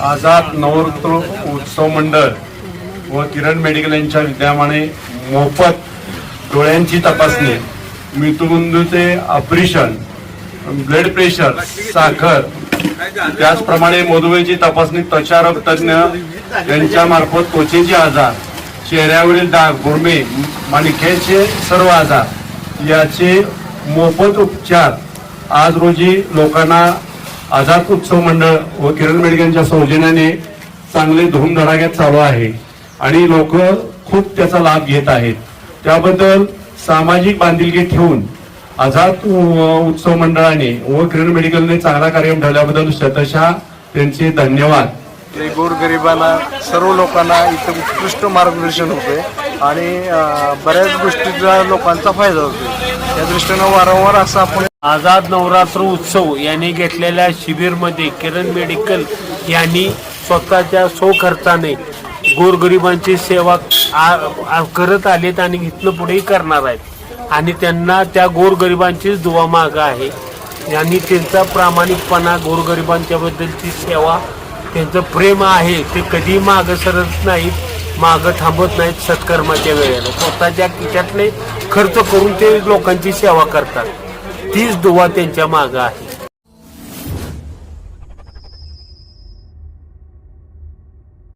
आझाद नवरात्र उत्सव मंडळ व किरण मेडिकल यांच्या विद्यमाने मोफत डोळ्यांची तपासणी मृत्यूबंधूचे ऑपरेशन ब्लड प्रेशर साखर त्याचप्रमाणे मधुमेहची तपासणी त्वचारोग तज्ज्ञ यांच्यामार्फत त्वचेचे आजार चेहऱ्यावरील डाग गुरमे माणिक्याचे सर्व आजार याचे मोफत उपचार आज रोजी लोकांना आझाद उत्सव मंडळ व किरण मेडिकलच्या सौजन्याने चांगले धूमधडाक्यात चालू आहे आणि लोक खूप त्याचा लाभ घेत आहेत. त्याबद्दल सामाजिक बांधिलकी ठेवून आझाद उत्सव मंडळाने व किरण मेडिकलने चांगला कार्यक्रम ठेवल्याबद्दल शतशः त्यांचे धन्यवाद. ते गोरगरिबांना सर्व लोकांना इथं उत्कृष्ट मार्गदर्शन होते आणि बऱ्याच गोष्टीचा लोकांचा फायदा होतो. त्या दृष्टीनं वारंवार असं आपण आझाद नवरात्र उत्सव यांनी घेतलेल्या शिबिरमध्ये किरण मेडिकल यांनी स्वतःच्या स्वखर्चाने गोरगरिबांची सेवा आ- करत आलेत आणि इथनं पुढेही करणार आहेत. आणि त्यांना त्या गोरगरिबांचीच दुवा माग आहे. आणि त्यांचा प्रामाणिकपणा गोरगरिबांच्या बद्दलची सेवा त्यांचं प्रेम आहे ते कधी मागं सरत नाहीत मागं थांबत नाहीत सत्कर्माच्या वेळेला. स्वतःच्या खिशातले खर्च करून ते लोकांची सेवा करतात. तीच दुवा त्यांच्या मागं आहे.